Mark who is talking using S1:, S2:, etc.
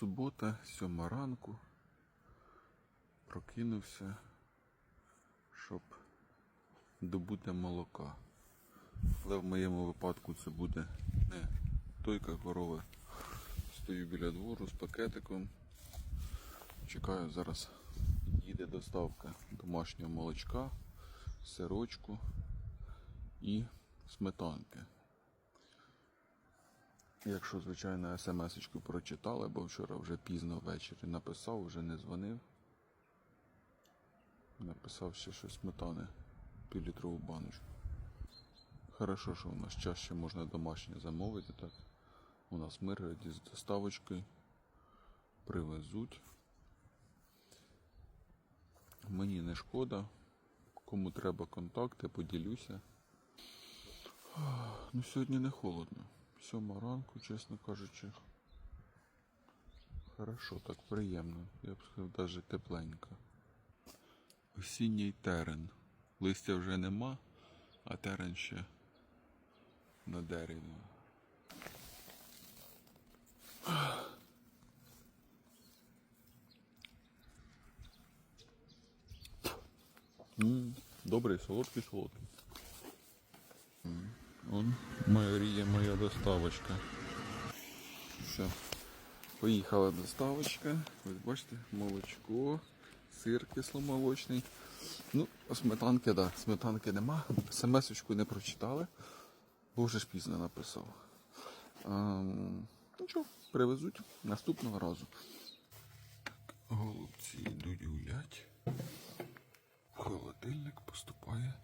S1: Субота, сьома ранку. Прокинувся, щоб добути молока. Але в моєму випадку це буде не тойка корови. Стою біля двору з пакетиком. Чекаю, зараз їде доставка домашнього молочка, сирочку і сметанки. Якщо, звичайно, смс-очку прочитали, бо вчора вже пізно ввечері написав, вже не дзвонив. Написав ще щось сметани, півлітрову баночку. Хорошо, що у нас чаще можна домашнє замовити, так? У нас Миргороді з доставочкою привезуть. Мені не шкода. Кому треба контакти, поділюся. Ну, сьогодні не холодно. Сьома ранку, чесно кажучи. Хорошо, так приємно. Я б сказав, навіть тепленько. Осінній терен. Листя вже нема, а терен ще на дереві. Добрий, солодкий, солодкий. Он Марія, моя доставочка. Все. Поїхала доставочка. Ось бачите, молочко, сир кисломолочний. Ну, сметанки, да, сметанки нема. СМС-очку не прочитали, бо вже ж пізно написав. Ем, ну що, привезуть наступного разу. Голубці йдуть гулять. В холодильник поступає.